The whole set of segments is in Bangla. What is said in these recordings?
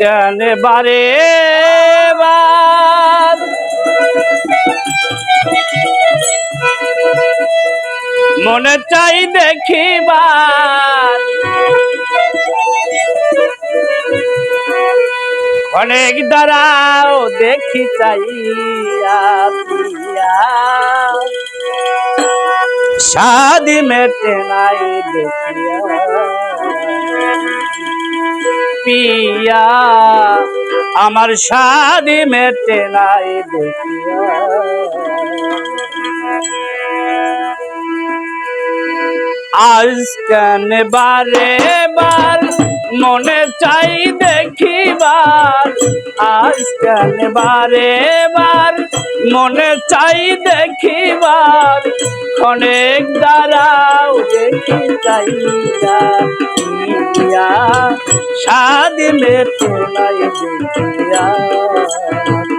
কেন বারে মনে চাই দেখিবার। অনেক দাঁড়াও দেখি চাইয়া শাদি মেটে নাই দেখিয়া। পিয়া আমার শাদি মেটে নাই দেখিয়া। আজ কেন বারে বার মনে চাই দেখিবার আজ কেন বারে বার মনে চাই দেখিবার অনেক দাঁড়াও দেখি চাইয়া শাদি মেতে নাই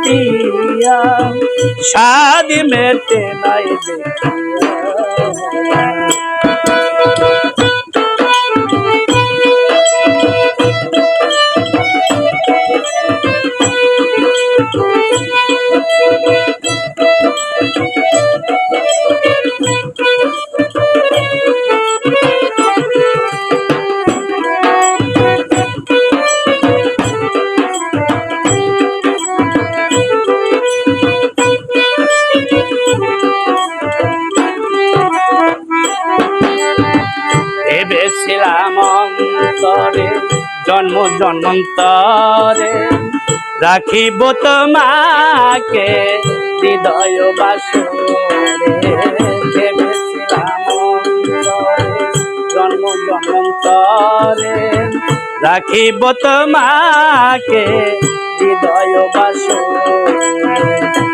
দেখিয়া মেতে নাই দেখিয়া। ভেবেছিলাম অন্তরে জন্ম জন্মন্তরে। রাখিব তোমাকে হৃদয় অন্তরে জন্ম জন্মন্তরে। রাখিব তোমাকে হৃদয় বাসরে।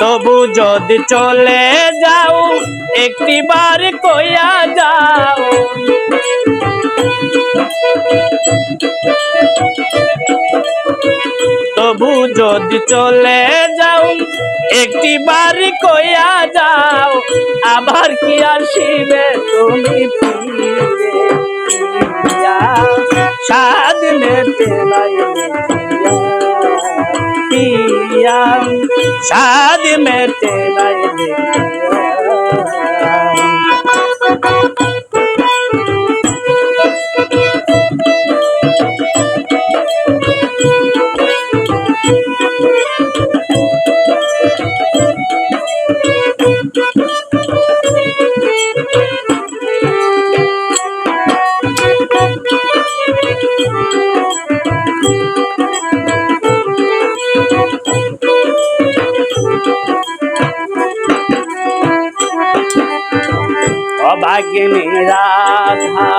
তবু যদি চলে যাও একটি বার কইয়া যাও। তবু যদি চলে যাও একটি বার কইয়া যাও। আবার কি আসিবে তুমি ফিরে ফিরিয়া সাদ মেতে নাই পিয়া অভাগিনী রাধা,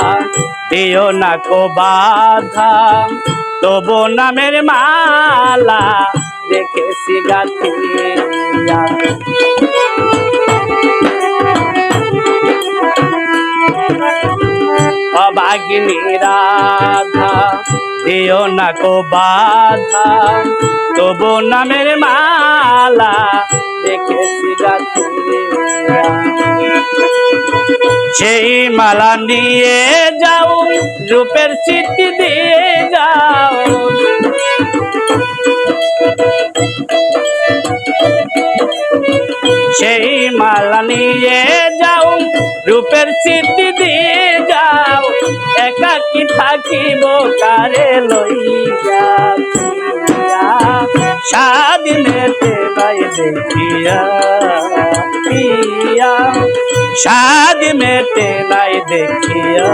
দিও না কো বাধা। তবু নামের মালা রেখেছি গাছিয়া অভাগিনী রাধা, দিও না কো বাধা। তবু নামের মালা রেখেছি গাছিয়া সেই মালা নিয়ে যাও, রূপের চিঠি দিয়ে যাও। সেই মালা নিয়ে যাও, রূপের চিঠি দিয়ে যাও। একাকি থাকিব, কারে লইয়া স্বাধীনেতে নাই দেখিয়া স্বাদ মেটে নাই দেখিয়া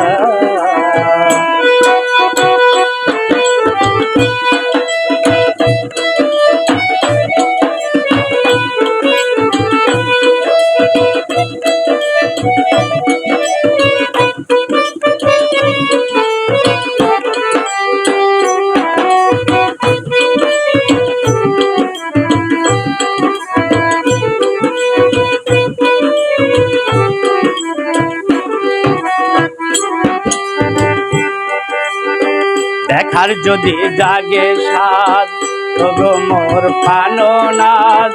দেখার যদি জাগে সাদ তবু মোর পাননাথ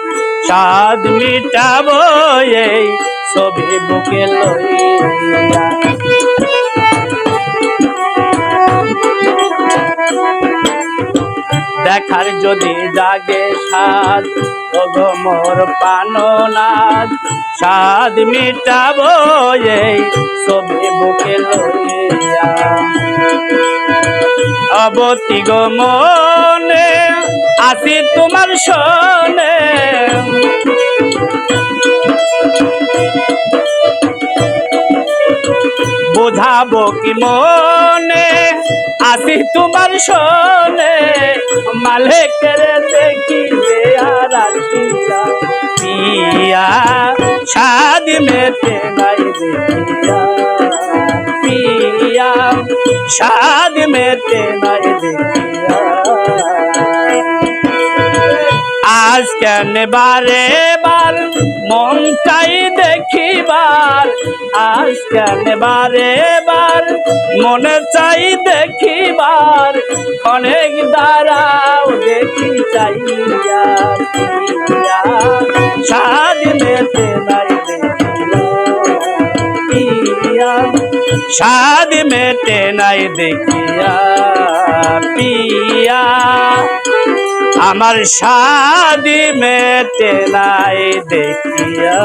সাদ মিটাবো এই ছবি বুকে লইয়া। দেখার যদি জাগে সাদ ওগো মোর পাননাদ সাদ মিটাবো এই ছবি বুকে লইয়া। অবতি গো মনে আসি তোমার শোনে বোঝাবো কি মনে আসি তোমার শোনে মালেকের দেখিবে আর আসিয়া পিয়া সাদ মেতে নাই সাদ মেতে নাই আজ কেন বারে বার মন চাই দেখিবার? আজ কেন বারে বার মনে চাই দেখিবার? অনেক দাঁড়াও দেখি চাইয়া পিয়া, সাদ মেটে নাই দেখিয়া পিয়া। আমার শাদি মেটে নাই দেখিয়া।